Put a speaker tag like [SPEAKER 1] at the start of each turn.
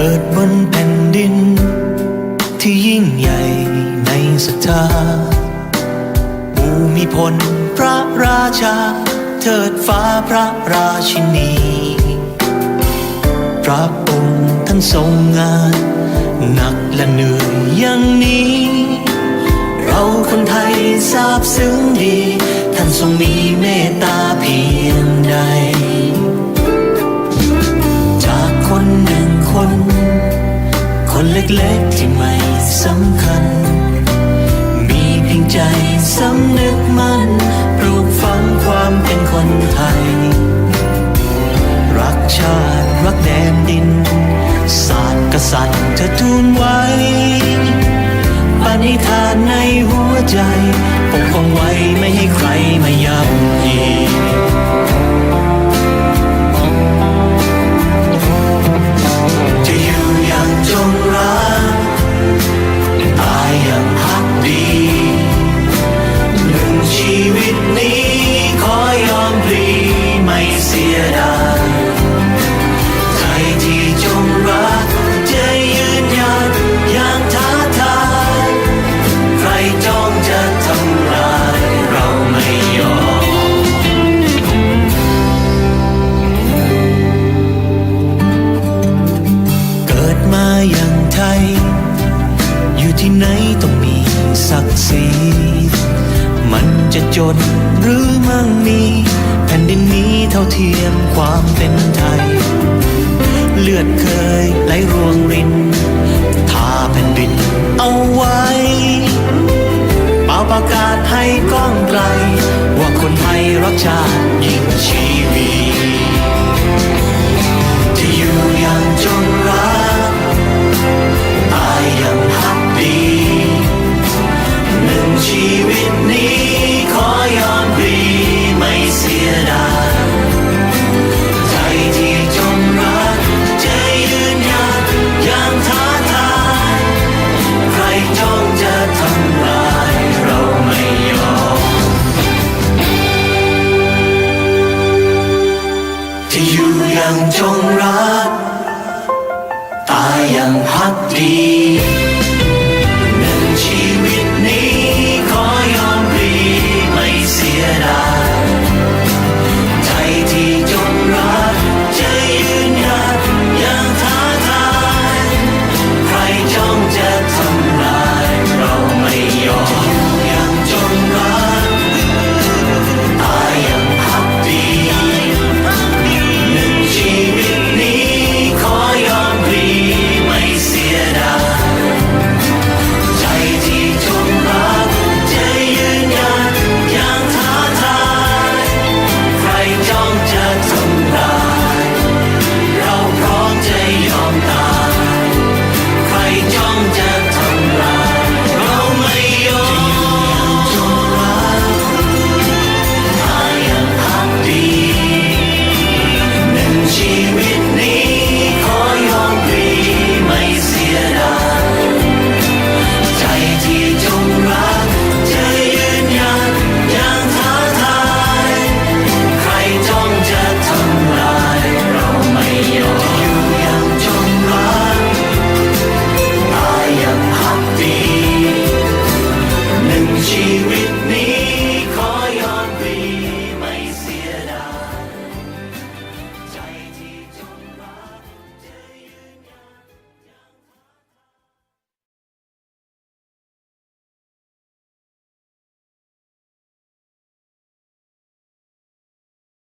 [SPEAKER 1] กิดบนแผ่นดิน ที่ยิ่งใหญ่ในศรัทธาภูมิพลพระราชา เทิดฟ้าพระราชินี พระองค์ท่านทรงงาน หนักและเหนื่อยอย่างนี้ เราคนไทยทราบซึ้งดี ท่านทรงมีเมตตาเพียง ล็กๆที่ไม่สำคัญ มีเพียงใจสำนึกมั่นปลูกฝังความเป็นคนไทย รักชาติรักแดนดิน ศาสตร์กษัตริย์เธอทูลไว้ปณิธานในหัวใจปกป้องไว้ไม่ให้ใครมาย่ำยี ที่ไหนต้องมีศักดิ์ศรีมันจะจนหรือมั่งมี แผ่นดินนี้เท่าเทียมความเป็นไทย เลือดเคยไหลรวงรินทาแผ่นดินเอาไว้เป่าประกาศให้ก้องไกล ว่าคนไทยรักชาติยิ่งชี ชีวิตนี้ขอยอมพลีไม่เสียดายใจที่จงรักจะยืนหยัดอย่างท้าทายใครจ้องจะทำลายเราไม่ยอมที่อยู่อย่างจงรักตายอย่างพักดี